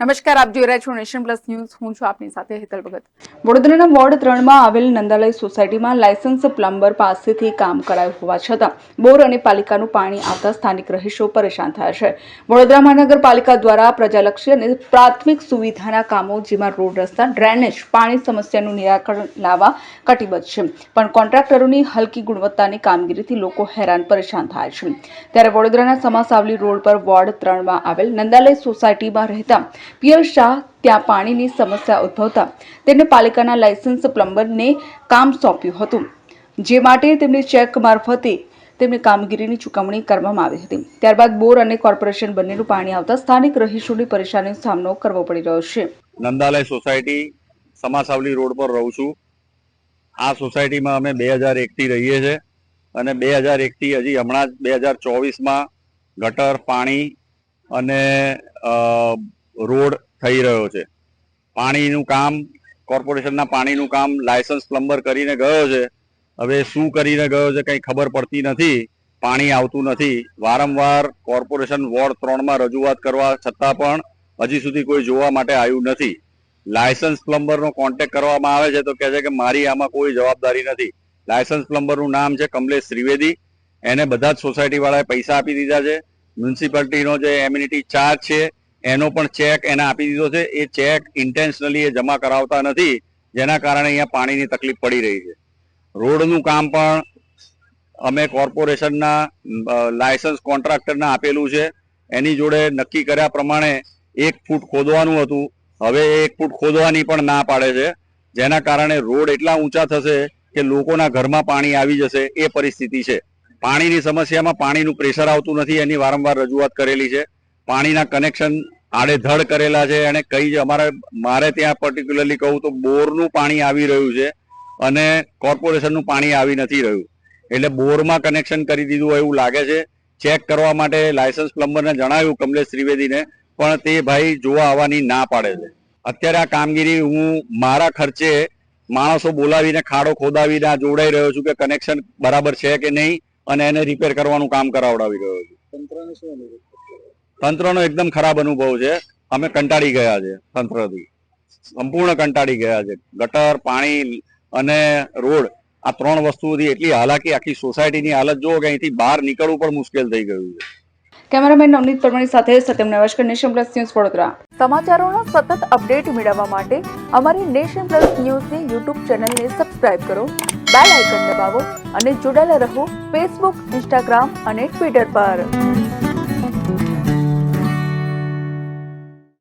નમસ્કાર, આપ જોઈ રહ્યા છો નેશન પ્લસ ન્યૂઝ. હું છું આપની સાથે હેતલ ભગત. વડોદરાના વોર્ડ ત્રણમાં આવેલ નંદાલય સોસાયટીમાં લાયસન્સ પ્લમ્બર પાસેથી કામ કરાયું હોવા છતાં બોર અને પાલિકાનું પાણી આવતા સ્થાનિક રહીશો પરેશાન થયા છે. વડોદરા મહાનગરપાલિકા દ્વારા પ્રજાલક્ષી અને પ્રાથમિક સુવિધાના કામો, જેમાં રોડ રસ્તા, ડ્રેનેજ, પાણી સમસ્યાનું નિરાકરણ લાવવા કટિબદ્ધ છે. પણ કોન્ટ્રાક્ટરોની હલકી ગુણવત્તાની કામગીરીથી લોકો હેરાન પરેશાન થાય છે. ત્યારે વડોદરાના સમાસાવલી રોડ પર વોર્ડ ત્રણમાં આવેલ નંદાલય સોસાયટીમાં રહેતા પિયર શાહ ત્યાં પાણીની સમસ્યા ઉદ્ભવતા તેમણે પાલિકાના લાયસન્સ પ્લમ્બરને કામ સોંપ્યું હતું, જે માટે તેમને ચેક મારફતે તેમની કામગીરીની ચૂકવણી કરવામાં આવી હતી. ત્યારબાદ બોર અને કોર્પોરેશન બંનેનું પાણી આવતા સ્થાનિક રહીશોની પરેશાનીનો સામનો કરવો પડી રહ્યો છે. નંદાલય સોસાયટી સમાસાવલી રોડ પર રહું છું. આ સોસાયટીમાં અમે બે હજાર એકથી રહીએ છીએ અને બે હજાર એકથી હજી હમણાં જ બે હજાર ચોવીસમાં ગટર, પાણી અને રોડ થઈ રહ્યો છે. પાણીનું કામ, કોર્પોરેશનના પાણીનું કામ, લાયસન્સ પ્લમ્બર કરીને ગયો છે. હવે શું કરીને ગયો છે કંઈ ખબર પડતી નથી. પાણી આવતું નથી. વારંવાર કોર્પોરેશન વોર્ડ ત્રણમાં રજૂઆત કરવા છતાં પણ હજી સુધી કોઈ જોવા માટે આવ્યું નથી. લાયસન્સ પ્લમ્બરનો કોન્ટેક્ટ કરવામાં આવે છે તો કહે છે કે મારી આમાં કોઈ જવાબદારી નથી. લાયસન્સ પ્લમ્બરનું નામ છે કમલેશ ત્રિવેદી. એને બધા જ સોસાયટીવાળાએ પૈસા આપી દીધા છે. મ્યુનિસિપાલિટીનો જે એમ્યુનિટી ચાર્જ છે એનો પણ ચેક એને આપી દીધો છે. એ ચેક ઇન્ટેન્શનલી એ જમા કરાવતા નથી. જેના કારણે અહીંયા પાણીની તકલીફ પડી રહી છે. રોડનું કામ પણ અમે કોર્પોરેશનના લાયસન્સ કોન્ટ્રાક્ટરને આપેલું છે. એની જોડે નક્કી કર્યા પ્રમાણે એક ફૂટ ખોદવાનું હતું. હવે એક ફૂટ ખોદવાની પણ ના પાડે છે. જેના કારણે રોડ એટલા ઊંચા થશે કે લોકોના ઘરમાં પાણી આવી જશે. એ પરિસ્થિતિ છે. પાણીની સમસ્યામાં પાણીનું પ્રેશર આવતું નથી. એની વારંવાર રજૂઆત કરેલી છે. પાણીના કનેક્શન આડેધડ કરેલા છે અને કઈ અમારે, મારે ત્યાં પર્ટિક્યુલરલી કહું તો બોરનું પાણી આવી રહ્યું છે અને કોર્પોરેશનનું પાણી આવી નથી રહ્યું. એટલે બોરમાં કનેક્શન કરી દીધું એવું લાગે છે. ચેક કરવા માટે લાયસન્સ પ્લમ્બરને જણાવ્યું કમલેશ ત્રિવેદીને, પણ તે ભાઈ જોવા આવવાની ના પાડે છે. અત્યારે આ કામગીરી હું મારા ખર્ચે માણસો બોલાવીને ખાડો ખોદાવીને આ જોડાઈ રહ્યો છું કે કનેક્શન બરાબર છે કે નહીં અને એને રિપેર કરવાનું કામ કરાવડાવી રહ્યો છું. તંત્રનો એકદમ ખરાબ અનુભવ છે. અમે કંટાળી ગયા છે તંત્રથી. સંપૂર્ણ કંટાળી ગયા છે. ગટર પાણી અને રોડ આ ત્રણ વસ્તુઓથી એટલી હાલાકી આખી સોસાયટીની હાલત જુઓ કે અહીંથી બહાર નીકળવું પણ મુશ્કેલ થઈ ગયું છે. કેમેરામેન નવનીત પરમાણી સાથે સત્યમ નમસ્કાર નેશન પ્લસ ન્યૂઝ વડોદરા. સમાચારોનો સતત અપડેટ મેળવવા માટે અમારી નેશન પ્લસ ન્યૂઝની યુટ્યુબ ચેનલને સબસ્ક્રાઇબ કરો બેલ આઇકન દબાવો અને જોડાયેલા રહો ફેસબુક ઇન્સ્ટાગ્રામ અને ટ્વિટર પર.